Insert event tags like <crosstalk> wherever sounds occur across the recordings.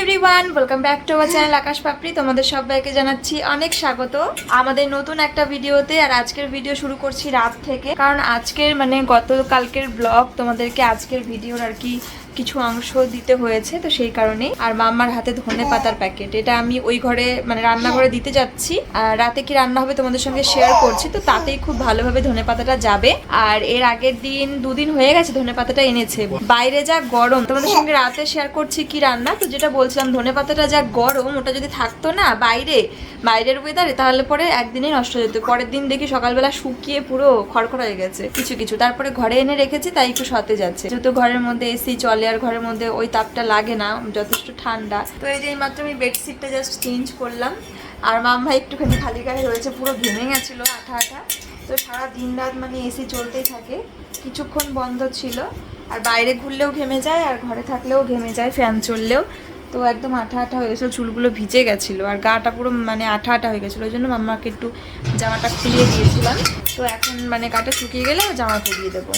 Everyone welcome back to our channel Akash Papri তোমাদের সবাইকে জানাচ্ছি অনেক স্বাগত। আমাদের নতুন একটা ভিডিওতে আর আজকের ভিডিও শুরু করছি রাত থেকে। কারণ আজকের মানে গতকালকের ব্লগ তোমাদেরকে আজকের ভিডিওর আর কি কিছু অংশ দিতে হয়েছে, তো সেই কারণেই। আর মাম্মার হাতে ধনে পাতার প্যাকেট এটা আমি ওই ঘরে মানে রান্নাঘরে দিতে যাচ্ছি। আর রাতে কি রান্না হবে তোমাদের সঙ্গে শেয়ার করছি, তো তাতেই খুব ভালোভাবে ধনে পাতাটা যাবে। আর এর আগের দিন, দুদিন হয়ে গেছে ধনে পাতাটা এনেছে। বাইরে যা গরম, তোমাদের সঙ্গে রাতে শেয়ার করছি কি রান্না, তো যেটা বলছিলাম, ধনে পাতাটা যা গরম, ওটা যদি থাকতো না বাইরে, বাইরের ওয়েদারে তাহলে পরে একদিনেই নষ্ট হয়ে যেত। পরের দিন দেখি সকালবেলা শুকিয়ে পুরো খড়খড় হয়ে গেছে, কিছু কিছু। তারপরে ঘরে এনে রেখেছি, তাই একটু সতেজ আছে। যেহেতু ঘরের মধ্যে এসি চলে আর ঘরের মধ্যে ওই তাপটা লাগে না, যথেষ্ট ঠান্ডা। তো এই যে মাত্র আমি বেডশিটটা জাস্ট চেঞ্জ করলাম। আর মাম্মা একটুখানি খালি গায়ে রয়েছে, পুরো ভেঙে গেছিল আঠা আঠা। তো সারা দিন রাত মানে এসি চলতেই থাকে। কিছুক্ষণ বন্ধ ছিল। আর বাইরে ঘুরলেও ঘেমে যায়, আর ঘরে থাকলেও ঘেমে যায়, ফ্যান চললেও। তো একদম আঠা আঠা হয়ে গেছিল, চুলগুলো ভিজে গেছিল। আর গাটা পুরো মানে আঠা আঠা হয়ে গেছিল, ওই জন্য মাম্মাকে একটু জামাটা খুলিয়ে দিয়েছিলাম। তো এখন মানে গাটা শুকিয়ে গেলে জামা খুলিয়ে দেবো।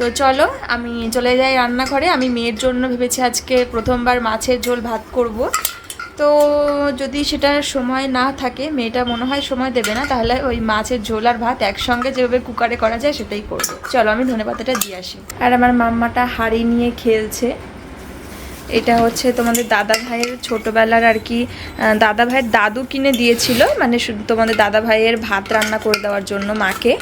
তো চলো, আমি চলে যাই রান্নাঘরে। আমি মেয়ের জন্য ভেবেছি আজকে প্রথমবার মাছের ঝোল ভাত করব। তো যদি সেটা সময় না থাকে, মেয়েটা মনে হয় সময় দেবে না, তাহলে ওই মাছের ঝোল আর ভাত একসঙ্গে যেভাবে কুকারে করা যায় সেটাই করব। চলো, আমি ধনে পাতাটা দিয়ে আসি। আর আমার মাম্মাটা হাঁড়ি নিয়ে খেলছে। এটা হচ্ছে তোমাদের দাদা ভাইয়ের ছোটোবেলার আর কি দাদা ভাইয়ের দাদু কিনে দিয়েছিল। মানে তোমাদের দাদা ভাইয়ের ভাত রান্না করে দেওয়ার জন্য মাকে।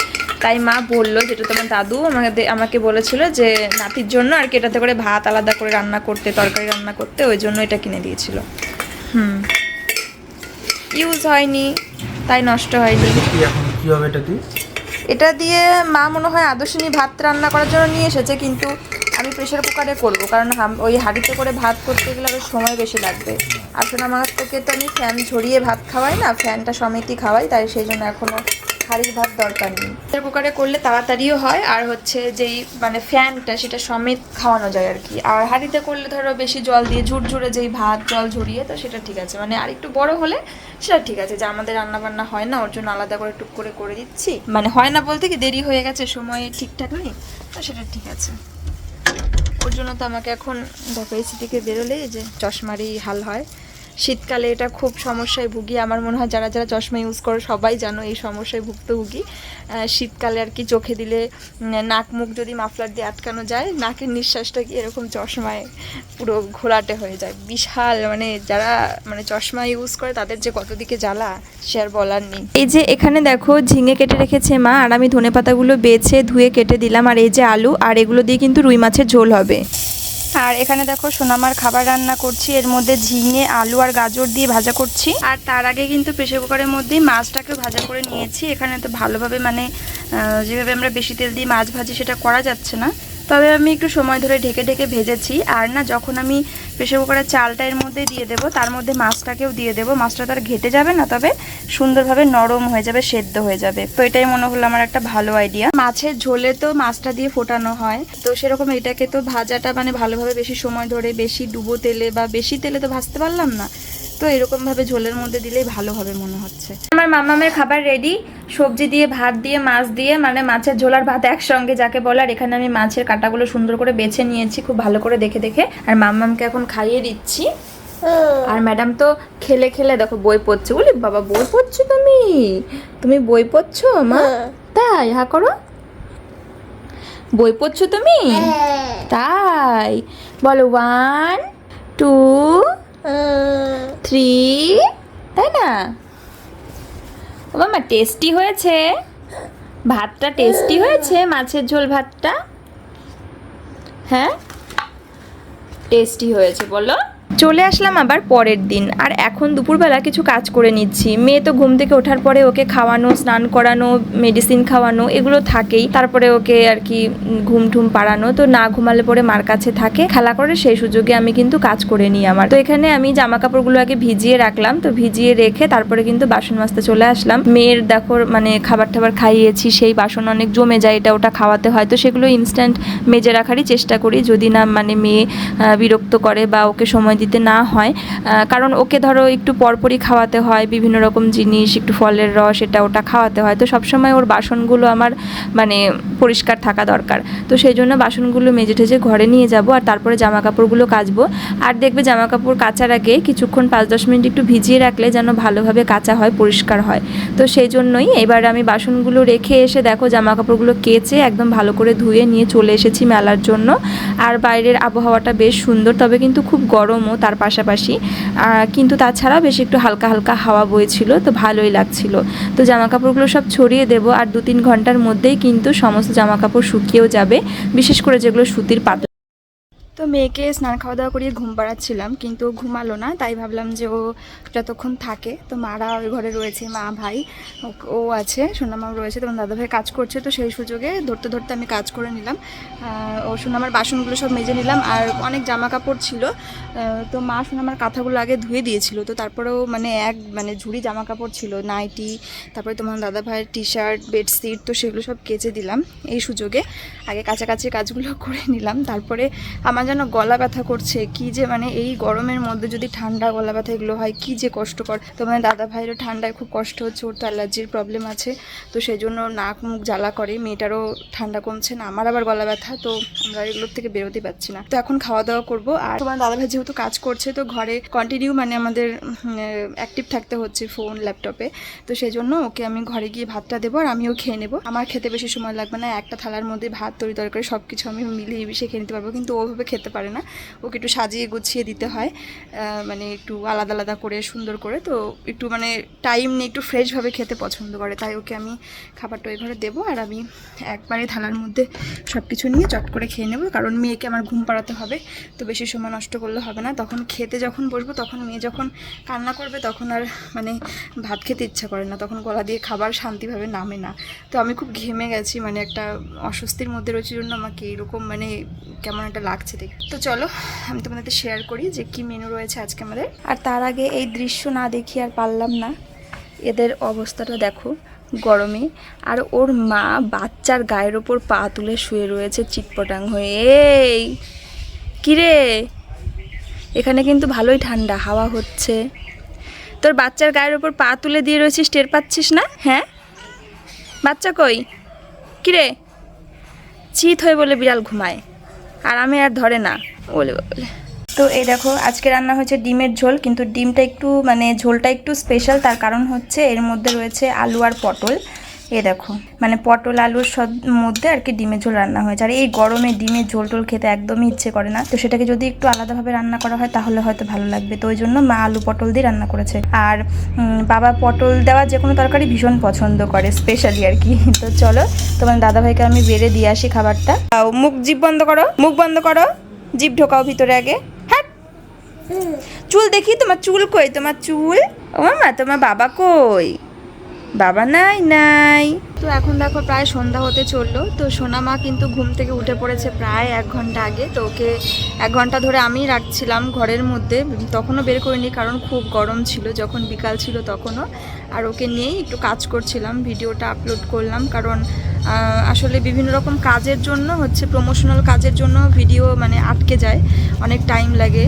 তাই মা বলল যেটা তোমার দাদু আমাকে আমাকে বলেছিল যে নাতির জন্য আর কি এটাতে করে ভাত আলাদা করে রান্না করতে তরকারি রান্না করতে ওই জন্য এটা কিনে দিয়েছিল। হুম। ইউজ হয়নি তাই নষ্ট হয়নি। এটা দিয়ে এটা দিয়ে? মা মনে হয় আদর্শিনী ভাত রান্না করার জন্য নিয়ে এসেছে কিন্তু আমি প্রেশার কুকারে করব কারণ ওই হাঁড়িতে করে ভাত করতে গেলে আরও সময় বেশি লাগবে। আসলে আমার থেকে তো আমি ফ্যান ঝরিয়ে ভাত খাওয়াই না ফ্যানটা সমেতই খাওয়াই তাই সেই জন্য এখনও হাঁড়ির ভাত দরকার নেই। প্রেশার কুকারে করলে তাড়াতাড়িও হয়, আর হচ্ছে যেই মানে ফ্যানটা সেটা সমেত খাওয়ানো যায় আর কি। আর হাঁড়িতে করলে ধরো বেশি জল দিয়ে ঝুরঝুরে যেই ভাত, জল ঝরিয়ে, তো সেটা ঠিক আছে। মানে আর একটু বড় হলে সেটা ঠিক আছে, যে আমাদের রান্না বান্না হয় না, ওর জন্য আলাদা করে টুক করে করে দিচ্ছি। মানে হয় না বলতে কি, দেরি হয়ে গেছে, সময় ঠিকঠাক নেই, তো সেটা ঠিক আছে। ওর জন্য তো আমাকে এখন দেখো এসি থেকে বেরোলে যে চশমারই হাল হয়। শীতকালে এটা খুব সমস্যায় ভুগি। আমার মনে হয় যারা যারা চশমা ইউজ করো সবাই জানো এই সমস্যায় আহ, শীতকালে আর কি চোখে দিলে নাক মুখ যদি মাফলার দিয়ে আটকানো যায় নাকের নিঃশ্বাসটা কি এরকম চশমায় পুরো ঘোলাটে হয়ে যায়। বিশাল মানে যারা মানে চশমা ইউজ করে তাদের যে কত দিকে জ্বালা সে আর বলার নেই। এই যে এখানে দেখো ঝিঙে কেটে রেখেছে মা আর আমি ধনে পাতাগুলো বেছে ধুয়ে কেটে দিলাম আর এই যে আলু আর এগুলো দিয়ে কিন্তু রুই মাছের ঝোল হবে। আর এখানে দেখো সোনামার খাবার রান্না করছি। এর মধ্যে ঝিঙে, আলু আর গাজর দিয়ে ভাজা করছি। আর তার আগে কিন্তু প্রেশার কুকারের মধ্যেই মাছটাকে ভাজা করে নিয়েছি। এখানে তো ভালোভাবে মানে যেভাবে আমরা বেশি তেল দিয়ে মাছ ভাজি সেটা করা যাচ্ছে না। তবে আমি একটু সময় ধরে ঢেকে ঢেকে ভেজেছি। আর না, যখন আমি প্রেশার কুকারের চালটা এর মধ্যে দিয়ে দেবো, তার মধ্যে মাছটাকেও দিয়ে দেবো। মাছটা তো আর ঘেটে যাবে না, তবে সুন্দরভাবে নরম হয়ে যাবে, সেদ্ধ হয়ে যাবে। তো এটাই মনে হলো আমার একটা ভালো আইডিয়া মাছের ঝোলে তো মাছটা দিয়ে ফোটানো হয়। তো সেরকম এটাকে তো ভাজাটা মানে ভালোভাবে বেশি সময় ধরে বেশি ডুবো তেলে বা বেশি তেলে তো ভাজতে পারলাম না। তো এরকম ভাবে ঝোলের মধ্যে দিলেই ভালো হবে মনে হচ্ছে। আমার মামামের খাবার রেডি সবজি দিয়ে ভাত দিয়ে মাছ দিয়ে মানে মাছের ঝোল আর ভাত একসঙ্গে যাকে বলে আর এখানে আমি মাছের কাটাগুলো সুন্দর করে বেছে নিয়েছি খুব ভালো করে দেখে দেখে। আর মাম্মামকে এখন খাইয়ে দিচ্ছি। আর ম্যাডাম তো খেলে খেলে দেখো বই পড়ছে বলি বাবা বই পড়ছো তুমি? তুমি বই পড়ছো মা? তাই হা করো। বই পড়ছো তুমি? তাই। বলো ওয়ান টু থ্রি তাই না? ও মামা টেস্টি হয়েছে। ভাতটা টেস্টি হয়েছে, মাছের ঝোল ভাতটা? হ্যাঁ? টেস্টি হয়েছে, বলো। চলে আসলাম আবার পরের দিন। আর এখন দুপুরবেলা কিছু কাজ করে নিচ্ছি। মেয়ে তো ঘুম থেকে ওঠার পরে ওকে খাওয়ানো, স্নান করানো মেডিসিন খাওয়ানো, এগুলো থাকেই। তারপরে ওকে আর কি ঘুম ঠুম পাড়ানো। তো না ঘুমালে পরে মার কাছে থাকে। খেলা করে সেই সুযোগে আমি কিন্তু কাজ করে নিই আমার। তো এখানে আমি জামা কাপড়গুলো আগে ভিজিয়ে রাখলাম। তো ভিজিয়ে রেখে তারপরে কিন্তু বাসন মাজতে চলে আসলাম। মেয়ের দেখো মানে খাবার টাবার খাইয়েছি। সেই বাসন অনেক জমে যায়। এটা ওটা খাওয়াতে হয়। তো সেগুলো ইনস্ট্যান্ট মেজে রাখারই চেষ্টা করি। যদি না মানে মেয়ে বিরক্ত করে বা ওকে সময় দিতে না হয় কারণ ওকে ধরো একটু পরপরই খাওয়াতে হয়, বিভিন্ন রকম জিনিস, একটু ফলের রস, এটা ওটা খাওয়াতে হয়। তো সবসময় ওর বাসনগুলো আমার মানে পরিষ্কার থাকা দরকার। তো সেই জন্য বাসনগুলো মেজে ঠেজে ঘরে নিয়ে যাব আর তারপরে জামা কাপড়গুলো কাচবো। আর দেখবে জামা কাপড় কাচার আগে কিছুক্ষণ পাঁচ দশ মিনিট একটু ভিজিয়ে রাখলে যেন ভালোভাবে কাচা হয়, পরিষ্কার হয়। তো সেই জন্যই এবার আমি বাসনগুলো রেখে এসে দেখো জামা কাপড়গুলো কেচে একদম ভালো করে ধুয়ে নিয়ে চলে এসেছি মেলার জন্য। আর বাইরের আবহাওয়াটা বেশ সুন্দর, তবে কিন্তু খুব গরমও তার পাশাপাশি। কিন্তু তাছাড়া বেশ একটু হালকা হালকা হাওয়া বইছিল, তো ভালোই লাগছিল। তো জামা কাপড়গুলো সব ছড়িয়ে দেব, আর দু তিন ঘণ্টার মধ্যেই কিন্তু সমস্ত জামা কাপড় শুকিয়েও যাবে, বিশেষ করে যেগুলো সুতির পাতলা। তো মেয়েকে স্নান খাওয়া দাওয়া করিয়ে ঘুম পাড়াচ্ছিলাম, কিন্তু ঘুমালো না, তাই ভাবলাম যে ও যতক্ষণ থাকে। তো মারা ওই ঘরে রয়েছে মা ভাই, ও- আছে, সোনামাও রয়েছে, তোমার দাদাভাই কাজ করছে, তো সেই সুযোগে ধরতে ধরতে আমি কাজ করে নিলাম। ও সোনামার বাসনগুলো সব মেজে নিলাম, আর অনেক জামা কাপড় ছিল তো মা সোনামার কাঁথাগুলো আগে ধুয়ে দিয়েছিল, তো তারপরেও মানে এক মানে ঝুড়ি জামা কাপড় ছিল, নাইটি, তারপরে তোমার দাদা ভাইয়ের টি শার্ট বেডশিট, তো সেগুলো সব কেচে দিলাম। এই সুযোগে আগে কাছাকাছি কাজগুলো <laughs> করে নিলাম, তারপরে আমার যেন গলা ব্যথা করছে? কি যে মানে এই গরমের মধ্যে যদি ঠান্ডা গলা ব্যথা এগুলো হয়, কি যে কষ্টকর। তো মানে দাদা ভাইয়েরও ঠান্ডায় খুব কষ্ট হচ্ছে, ওর তো অ্যালার্জির প্রবলেম আছে। তো সেই জন্য নাক মুখ জ্বালা করে, মেয়েটারও ঠান্ডা কমছে না, আমার আবার গলা ব্যথা, তো আমরা এগুলোর থেকে বেরোতে পারছি না। তো এখন খাওয়া দাওয়া করব। আর তোমার দাদা ভাই যেহেতু কাজ করছে, তো ঘরে কন্টিনিউ মানে আমাদের অ্যাক্টিভ থাকতে হচ্ছে ফোন ল্যাপটপে তো সেই জন্য ওকে আমি ঘরে গিয়ে ভাতটা দেবো আর আমিও খেয়ে নেব। আমার খেতে বেশি সময় লাগবে না, একটা থালার মধ্যে ভাত তরি তরকারি সব কিছু আমি মিলিয়ে মিশিয়ে খেয়ে নিতে পারব। কিন্তু ওভাবে খেতে পারে না। ওকে একটু সাজিয়ে গুছিয়ে দিতে হয় মানে একটু আলাদা আলাদা করে, সুন্দর করে। তো একটু মানে টাইম নিয়ে একটু ফ্রেশভাবে খেতে পছন্দ করে। তাই ওকে আমি খাবারটা ওই ঘরে দেবো আর আমি একবারে থালার মধ্যে সব কিছু নিয়ে চট করে খেয়ে নেব। কারণ মেয়েকে আমার ঘুম পাড়াতে হবে, তো বেশি সময় নষ্ট করলে হবে না। তখন খেতে যখন বসবো, তখন মেয়ে যখন কান্না করবে, তখন আর মানে ভাত খেতে ইচ্ছা করে না। তখন গলা দিয়ে খাবার শান্তিভাবে নামে না। তো আমি খুব ঘেমে গেছি মানে একটা অস্বস্তির মধ্যে রয়েছে। জন্য আমাকে এরকম মানে কেমন একটা লাগছে দেখ। তো চলো, আমি তোমাদের শেয়ার করি যে কি মেনু রয়েছে আজকে আমাদের। আর তার আগে এই দৃশ্য না দেখি আর পারলাম না। এদের অবস্থাটা দেখো, গরমে। আর ওর মা বাচ্চার গায়ের ওপর পা তুলে শুয়ে রয়েছে চিটপটাং হয়ে। এই, কিরে? এখানে কিন্তু ভালোই ঠান্ডা, হাওয়া হচ্ছে। তোর বাচ্চার গায়ের ওপর পা তুলে দিয়ে রয়েছিস, টের পাচ্ছিস না? হ্যাঁ? বাচ্চা কই? কিরে? চিত হয়ে বলে বিড়াল ঘুমায়। আর আমি আর ধরে না, বলে বলে তো এই দেখো, আজকে রান্না হয়েছে ডিমের ঝোল, কিন্তু ডিমটা একটু মানে ঝোলটা একটু স্পেশাল তার কারণ হচ্ছে এর মধ্যে রয়েছে আলু আর পটল। এ দেখো মানে পটল আলুর সব মধ্যে আর কি ডিমের ঝোল রান্না হয়েছে। আর এই গরমে ডিমের ঝোল টোল খেতে একদমই ইচ্ছে করে না। তো সেটাকে যদি একটু আলাদাভাবে রান্না করা হয় তাহলে হয়তো ভালো লাগবে। তো ওই জন্য মা আলু পটল দিয়ে রান্না করেছে। আর বাবা পটল দেওয়া যে কোনো তরকারি ভীষণ পছন্দ করে স্পেশালি আর কি। তো চলো তোমার দাদাভাইকে আমি বেড়ে দিয়ে আসি খাবারটা। মুখ জিভ বন্ধ করো মুখ বন্ধ করো। জিভ ঢোকাও ভিতরে আগে। হ্যাঁ চুল দেখি তোমার চুল কই? তোমার চুল? ও মামা তোমার বাবা কই? বাবা, নাই নাই। তো এখন দেখো প্রায় সন্ধ্যা হতে চলল। তো সোনা মা কিন্তু ঘুম থেকে উঠে পড়েছে প্রায় এক ঘণ্টা আগে। তো ওকে এক ঘণ্টা ধরে আমি রাখছিলাম ঘরের মধ্যে। তখনও বের করিনি কারণ খুব গরম ছিল, যখন বিকাল ছিল তখনও। আর ওকে নিয়েই একটু কাজ করছিলাম, ভিডিওটা আপলোড করলাম। কারণ আসলে বিভিন্ন রকম কাজের জন্য হচ্ছে প্রমোশনাল কাজের জন্য ভিডিও মানে আটকে যায়, অনেক টাইম লাগে।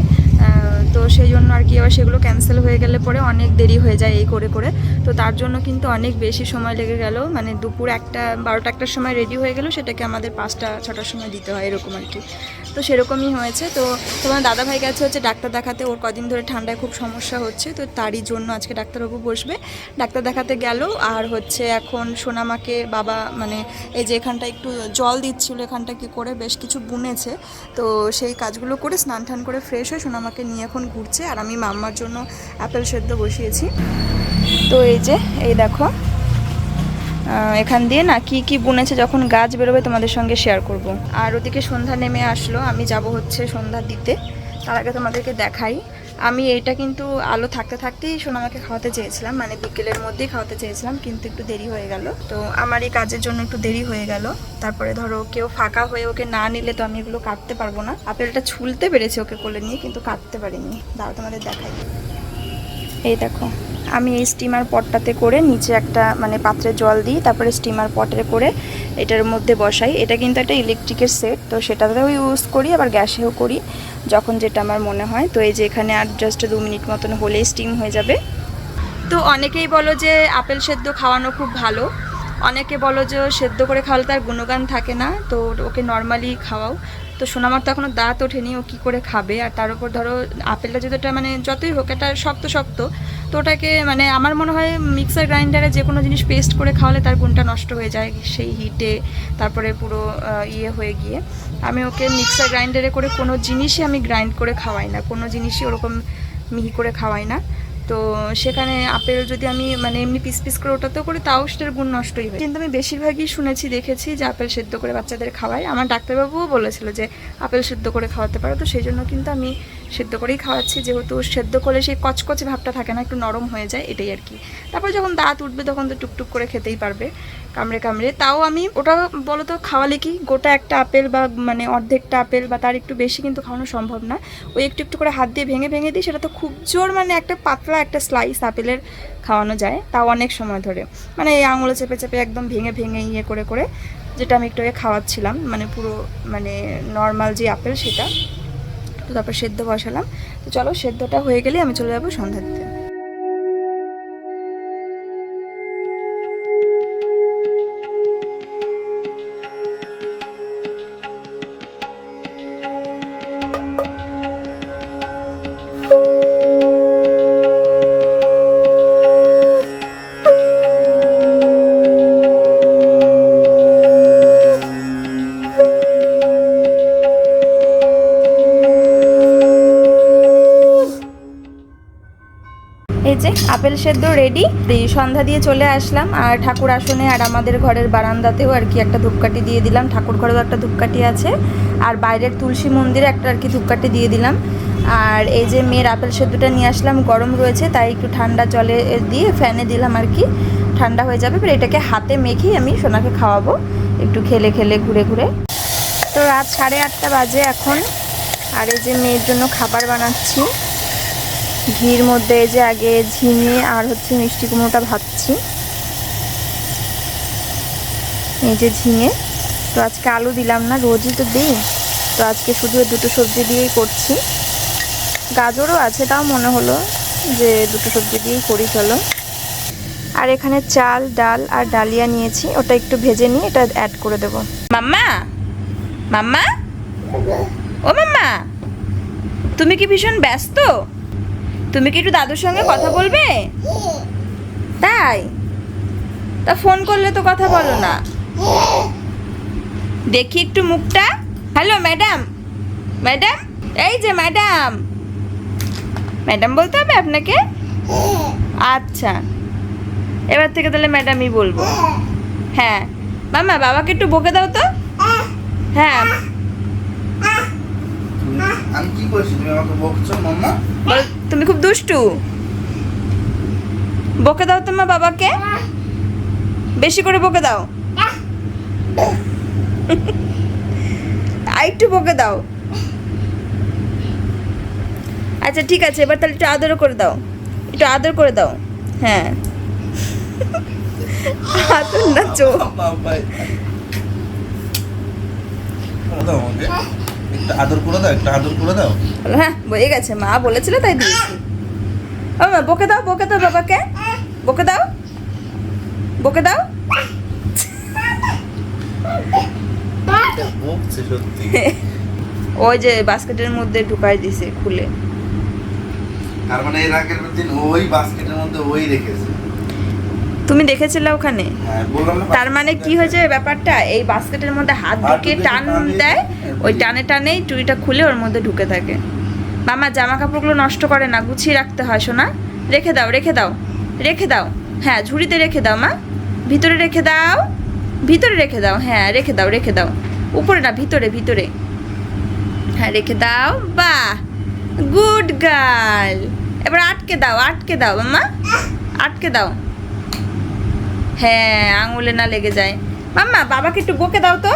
তো সেই জন্য আর কি আবার সেগুলো ক্যান্সেল হয়ে গেলে পরে অনেক দেরি হয়ে যায় এই করে করে। তো তার জন্য কিন্তু অনেক বেশি সময় লেগে গেল। মানে দুপুর একটা, বারোটা একটার সময় রেডি হয়ে গেল। সেটাকে আমাদের পাঁচটা, ছটার সময় দিতে হয় এরকম আর কি। তো সেরকমই হয়েছে। তো তোমার দাদাভাই গেছে হচ্ছে ডাক্তার দেখাতে, ওর কদিন ধরে ঠান্ডায় খুব সমস্যা হচ্ছে, তো তারই জন্য আজকে ডাক্তারবাবু বসবে। ডাক্তার দেখাতে গেল আর হচ্ছে এখন সোনামাকে বাবা মানে এই যে এখানটা একটু জল দিচ্ছিল, এখানটা কি করে বেশ কিছু বুনেছে। তো সেই কাজগুলো করে স্নান টান করে ফ্রেশ হয়ে সোনামাকে নিয়ে এখন ঘুরছে আর আমি মাম্মার জন্য অ্যাপেল সেদ্ধ বসিয়েছি। তো এই যে, এই দেখো এখান দিয়ে না কি কি বুনেছে যখন গাছ বেরোবে তোমাদের সঙ্গে শেয়ার করব। আর ওদিকে সন্ধ্যা নেমে আসলো, আমি যাব হচ্ছে সন্ধ্যা দিতে তার আগে তোমাদেরকে দেখাই। আমি এইটা কিন্তু আলো থাকতে থাকতেই সোনামাকে খাওয়াতে চেয়েছিলাম মানে বিকেলের মধ্যেই খাওয়াতে চেয়েছিলাম, কিন্তু একটু দেরি হয়ে গেল। তো আমার এই কাজের জন্য একটু দেরি হয়ে গেল। তারপরে ধরো কেউ ফাঁকা হয়ে ওকে না নিলে তো আমি এগুলো কাটতে পারব না। আপেলটা ছুলতে পেরেছি ওকে কোলে নিয়ে, কিন্তু কাটতে পারিনি। দাও তোমাদের দেখাই। এই দেখো। আমি এই স্টিমার পটটাতে করে নিচে একটা মানে পাত্রে জল দিই, তারপরে স্টিমার পটে করে এটার মধ্যে বসাই। এটা কিন্তু একটা ইলেকট্রিকের সেট তো সেটাতেও ইউজ করি, আবার গ্যাসেও করি, যখন যেটা আমার মনে হয়। তো এই যে এখানে আর জাস্ট দু মিনিট মতন হলেই স্টিম হয়ে যাবে। তো অনেকেই বলো যে আপেল সেদ্ধ খাওয়ানো খুব ভালো। অনেকে বলো যে সেদ্ধ করে খাওয়ালে তার গুণগান থাকে না, তো ওকে নর্মালি খাওয়াও। তো সোনামার তো এখনও দাঁত ওঠেনি, ও কী করে খাবে? আর তার উপর ধরো, আপেলটা যদি মানে যতই হোক, এটা শক্ত শক্ত। তো ওটাকে মানে আমার মনে হয় মিক্সার গ্রাইন্ডারে যে কোনো জিনিস পেস্ট করে খাওয়ালে তার গুণটা নষ্ট হয়ে যায় সেই হিটে তারপরে পুরো ইয়ে হয়ে গিয়ে। আমি ওকে মিক্সার গ্রাইন্ডারে করে কোনো জিনিসই আমি গ্রাইন্ড করে খাওয়াই না, কোনো জিনিসই ওরকম মিহি করে খাওয়াই না। তো সেখানে আপেল যদি আমি মানে এমনি পিস পিস করে ওটাতেও করি, তাও সেটার গুণ নষ্টই হয় কিন্তু আমি বেশিরভাগই শুনেছি, দেখেছি যে আপেল সেদ্ধ করে বাচ্চাদের খাওয়াই আমার ডাক্তারবাবুও বলেছিল যে, আপেল সেদ্ধ করে খাওয়াতে পারো। তো সেই জন্য কিন্তু আমি সেদ্ধ করেই খাওয়াচ্ছি, যেহেতু সেদ্ধ করলে সেই কচকচে ভাবটা থাকে না, একটু নরম হয়ে যায়, এটাই আর কি। তারপর যখন দাঁত উঠবে তখন তো টুকটুক করে খেতেই পারবে, কামড়ে কামড়ে। তাও আমি, ওটা বলো তো খাওয়ালে কি, গোটা একটা আপেল বা মানে অর্ধেকটা আপেল বা তার একটু বেশি কিন্তু খাওয়ানো সম্ভব না। ওই একটু একটু করে হাত দিয়ে ভেঙে ভেঙে দিই, সেটা তো খুব জোর মানে একটা পাতলা একটা স্লাইস আপেলের খাওয়ানো যায়, তাও অনেক সময় ধরে। মানে এই আঙুলে চেপে চেপে একদম ভেঙে ভেঙে ইয়ে করে করে, যেটা আমি একটু খাওয়াচ্ছিলাম মানে পুরো মানে নর্মাল যে আপেল সেটা। তো তারপর সেদ্ধ বসালাম। তো চলো সেদ্ধটা হয়ে গেলে আমি চলে যাব সন্ধ্যা দিতে আপেল সেদ্ধ রেডি সন্ধ্যা দিয়ে চলে আসলাম, আর ঠাকুর আসনে আর আমাদের ঘরের বারান্দাতেও আর কি একটা ধূপকাঠি দিয়ে দিলাম। ঠাকুর ঘরেও একটা ধূপকাঠি আছে, আর বাইরের তুলসী মন্দিরে একটা আর কি ধূপকাঠি দিয়ে দিলাম। আর এই যে মেয়ের আপেল সেদ্ধটা নিয়ে আসলাম, গরম রয়েছে, তাই একটু ঠান্ডা জলে দিয়ে ফ্যানে দিলাম আর কি। ঠান্ডা হয়ে যাবে, এবার এটাকে হাতে মেখেই আমি সোনাকে খাওয়াবো, একটু খেলে খেলে ঘুরে ঘুরে। তো রাত সাড়ে আটটা বাজে এখন, আর এই যে মেয়ের জন্য খাবার বানাচ্ছি। ঘির মধ্যে এই যে আগে ঝিঙে আর হচ্ছে মিষ্টি কুমড়োটা ভাজছি। এই যে ঝিঙে। তো আজকে আলু দিলাম না, রোজই তো দিই। তো আজকে শুধু দুটো সবজি দিয়েই করছি। গাজরও আছে, তাও মনে হলো যে দুটো সবজি দিয়েই করি, চলো। আর এখানে চাল, ডাল আর ডালিয়া নিয়েছি, ওটা একটু ভেজে নিয়ে এটা অ্যাড করে দেবো। মাম্মা? মাম্মা? ও মাম্মা? তুমি কি ভীষণ ব্যস্ত? তুমি কি একটু দাদুর সঙ্গে কথা বলবে? তাই? তা ফোন করলে তো কথা বলো না। দেখি একটু মুখটা। Hello madam. ম্যাডাম? এই যে ম্যাডাম। ম্যাডাম বলতে হবে আপনাকে? আচ্ছা। এবার থেকে তাহলে ম্যাডামই বলব। হ্যাঁ। মামা বাবাকে একটু বকে দাও তো। হ্যাঁ। আমি কি করছি? তুমি আমাকে বকছো মাম্মা? বল তুমি খুব দুষ্টু। বকে দাও তোমার বাবাকে। বেশি করে বকে দাও। আর একটু বকে দাও। আচ্ছা ঠিক আছে, এবার তাহলে একটু আদর করে দাও। একটু আদর করে দাও। হ্যাঁ। আদর না চোখ। একটু আদর করে দাও একটু আদর করে দাও। হ্যাঁ বয়ে গেছে মা বলেছিল তাই দিয়েছি। ও মা বকে দাও বকে দাও বাবাকে। বকে দাও। বকে দাও। <laughs> ওই যে বাস্কেটের মধ্যে ঢুকাই দিছে খুলে। তার মানে এর আগের দিন ওই বাস্কেটের মধ্যে ওই রেখেছে। তুমি দেখেছিলে ওখানে? হ্যাঁ তার মানে কি হয়েছে ব্যাপারটা? এই বাস্কেটের মধ্যে হাত ঢুকিয়ে টান দেয় ওই দিয়ে- টানে টানেই চুড়িটা খুলে ওর মধ্যে ঢুকে থাকে। মামা জামা কাপড়গুলো নষ্ট করে না গুছিয়ে রাখতে হয় শোনা রেখে দাও রেখে দাও রেখে দাও। হ্যাঁ ঝুড়িতে রেখে দাও মা। ভিতরে রেখে দাও ভিতরে রেখে দাও হ্যাঁ রেখে দাও রেখে দাও। উপরে না ভিতরে ভিতরে। হ্যাঁ রেখে দাও বাহ গুড গার্ল। এবার আটকে দাও আটকে দাও মাম্মা আটকে দাও। হ্যাঁ আঙুলে না লেগে যায়। মাম্মা বাবাকে একটু বকে দাও তো।